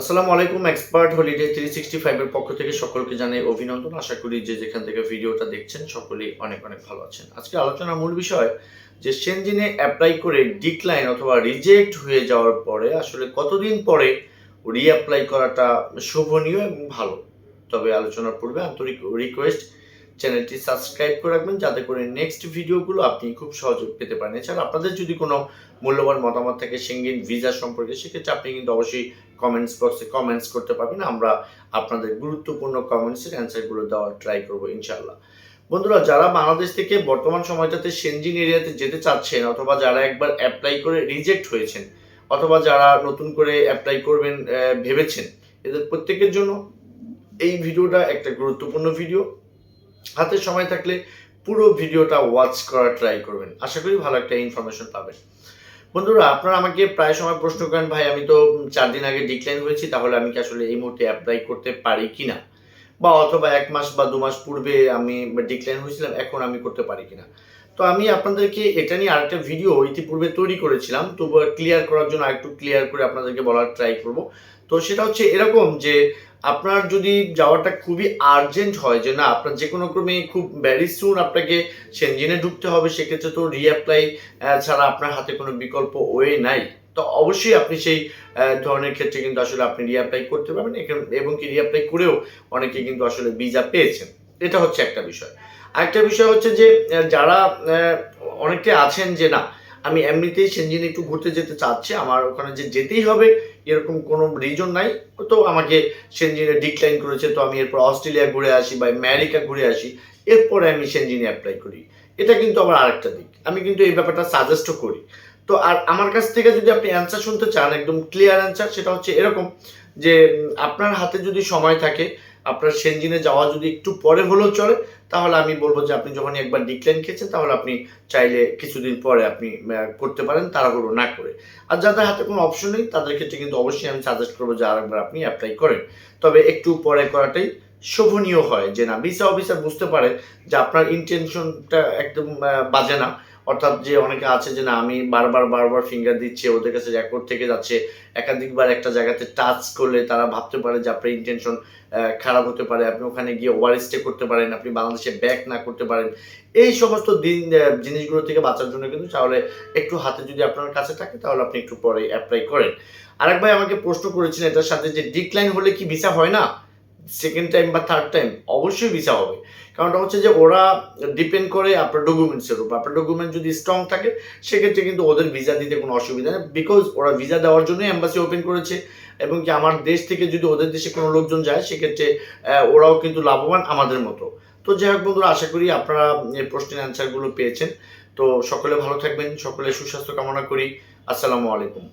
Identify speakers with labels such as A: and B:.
A: আসসালামু আলাইকুম, expert holiday three sixty ফাইভের পক্ষ থেকে সকলকে জানাই অভিনন্দন। আশা করি যে যেখান থেকে ভিডিওটা দেখছেন, সকলেই অনেক অনেক ভালো আছেন। আজকে আলোচনার মূল বিষয় যে সেনজিনে অ্যাপ্লাই করে ডিক্লাইন অথবা রিজেক্ট হয়ে যাওয়ার পরে আসলে কতদিন পরে রিঅ্যাপ্লাই করাটা শোভনীয় এবং ভালো? তবে আলোচনার পূর্বে আন্তরিক রিকোয়েস্ট চ্যানেলটি সাবস্ক্রাইব করে রাখবেন যাতে করে নেক্সট ভিডিওগুলো আপনি খুব সহজে পেতে পারেন। এছাড়া আপনাদের যদি কোনো মূল্যবান মতামত থাকে সেঙ্গিন ভিসা সম্পর্কে, সেক্ষেত্রে আপনি কিন্তু অবশ্যই কমেন্টস বক্সে কমেন্টস করতে পারবেন। আমরা আপনাদের গুরুত্বপূর্ণ কমেন্টসের অ্যান্সারগুলো দেওয়ার ট্রাই করব ইনশাল্লাহ বন্ধুরা, যারা বাংলাদেশ থেকে বর্তমান সময়টাতে সেনজিন এরিয়াতে যেতে চাচ্ছেন অথবা যারা একবার অ্যাপ্লাই করে রিজেক্ট হয়েছেন অথবা যারা নতুন করে অ্যাপ্লাই করবেন ভেবেছেন, এদের প্রত্যেকের জন্য এই ভিডিওটা একটা গুরুত্বপূর্ণ ভিডিও। হাতে সময় থাকলে পুরো ভিডিওটা ওয়াচ করার ট্রাই করবেন। আশা করি ভালো একটা ইনফরমেশন পাবেন। বন্ধুরা, আপনারা আমাকে প্রায় সময় প্রশ্ন করেন, ভাই, আমি তো চার দিন আগে ডিক্লাইন হয়েছি তাহলে আমি কি আসলে এই মুহূর্তে অ্যাপ্লাই করতে পারি কিনা? বা অথবা এক মাস বা দু মাস পূর্বে আমি ডিক্লাইন হয়েছিলাম, এখন আমি করতে পারি কিনা? তো আমি আপনাদেরকে এটা নিয়ে আরেকটা ভিডিও ইতিপূর্বে তৈরি করেছিলাম তো ক্লিয়ার করার জন্য আরেকটু ক্লিয়ার করে আপনাদেরকে বলার ট্রাই করব। তো সেটা হচ্ছে এরকম যে আপনার যদি যাওয়াটা খুবই আর্জেন্ট হয় যে না, আপনার যে কোনো ক্রমে খুব ভ্যারি সুন আপনাকে সেনজিনে ঢুকতে হবে, সেক্ষেত্রে তো রিঅ্যাপ্লাই ছাড়া আপনার হাতে কোনো বিকল্প ওয়ে নাই। তো অবশ্যই আপনি সেই ধরনের ক্ষেত্রে কিন্তু আসলে আপনি রিঅ্যাপ্লাই করতে পারবেন এবং কি রিঅ্যাপ্লাই করেও অনেকে কিন্তু আসলে ভিসা পেয়েছেন। এটা হচ্ছে একটা বিষয়। আরেকটা বিষয় হচ্ছে যে যারা অনেকে আছেন যে না আমি এমনিতেই সেনজিনে একটু ঘুরতে যেতে চাচ্ছি, আমার ওখানে যে যেতেই হবে, এরকম কোনো রিজন নাই। তো আমাকে সেনজিনে ডিক্লাইন করেছে, তো আমি এরপর অস্ট্রেলিয়া ঘুরে আসি বা আমেরিকা ঘুরে আসি, এরপরে আমি সেনজিনে অ্যাপ্লাই করি। এটা কিন্তু আবার আরেকটা দিক। আমি কিন্তু এই ব্যাপারটা সাজেস্টও করি। তো আর আমার কাছ থেকে যদি আপনি অ্যান্সার শুনতে চান, একদম ক্লিয়ার অ্যান্সার সেটা হচ্ছে এরকম যে আপনার হাতে যদি সময় থাকে আপনার সেনজিনে যাওয়া যদি একটু পরে হলেও চলে, তাহলে আমি বলব যে আপনি যখন একবার ডিক্লাইন খেয়েছেন, তাহলে আপনি চাইলে কিছুদিন পরে আপনি করতে পারেন, তাড়াহুড়ো না করে। আর যাদের হাতে কোনো অপশন নেই, তাদের ক্ষেত্রে কিন্তু অবশ্যই আমি সাজেস্ট করব যে আরেকবার আপনি অ্যাপ্লাই করেন। তবে একটু পরে করাটাই শোভনীয় হয়, যে না ভিসা অফিসার বুঝতে পারে যে আপনার ইন্টেনশনটা একদম বাজে না। অর্থাৎ যে অনেকে আছে যে না, আমি বারবার বারবার ফিঙ্গার দিচ্ছি, ওদের কাছে রেকর্ড থেকে যাচ্ছে, একাধিকবার একটা জায়গাতে টাচ করলে তারা ভাবতে পারে যে আপনার ইন্টেনশন খারাপ হতে পারে, আপনি ওখানে গিয়ে ওভার স্টে করতে পারেন, আপনি বাংলাদেশে ব্যাক না করতে পারেন। এই সমস্ত দিন জিনিসগুলো থেকে বাঁচার জন্য কিন্তু তাহলে একটু হাতে যদি আপনার কাছে থাকে, তাহলে আপনি একটু পরে অ্যাপ্লাই করেন। আরেক ভাই আমাকে প্রশ্ন করেছিলেন এটার সাথে যে ডিক্লাইন হলে কি ভিসা হয় না? সেকেন্ড টাইম বা থার্ড টাইম অবশ্যই ভিসা হবে। কারণটা হচ্ছে যে ওরা ডিপেন্ড করে আপনার ডকুমেন্টসের উপর। আপনার ডকুমেন্ট যদি স্ট্রং থাকে, সেক্ষেত্রে কিন্তু ওদের ভিসা দিতে কোনো অসুবিধা নেই। বিকজ ওরা ভিসা দেওয়ার জন্যই অ্যাম্বাসি ওপেন করেছে এবং কি আমার দেশ থেকে যদি ওদের দেশে কোনো লোকজন যায়, সেক্ষেত্রে ওরাও কিন্তু লাভবান আমাদের মতো। তো যাই হোক বন্ধুরা, আশা করি আপনারা প্রশ্নের অ্যান্সারগুলো পেয়েছেন। তো সকলে ভালো থাকবেন, সকলে সুস্বাস্থ্য কামনা করি। আসসালামু আলাইকুম।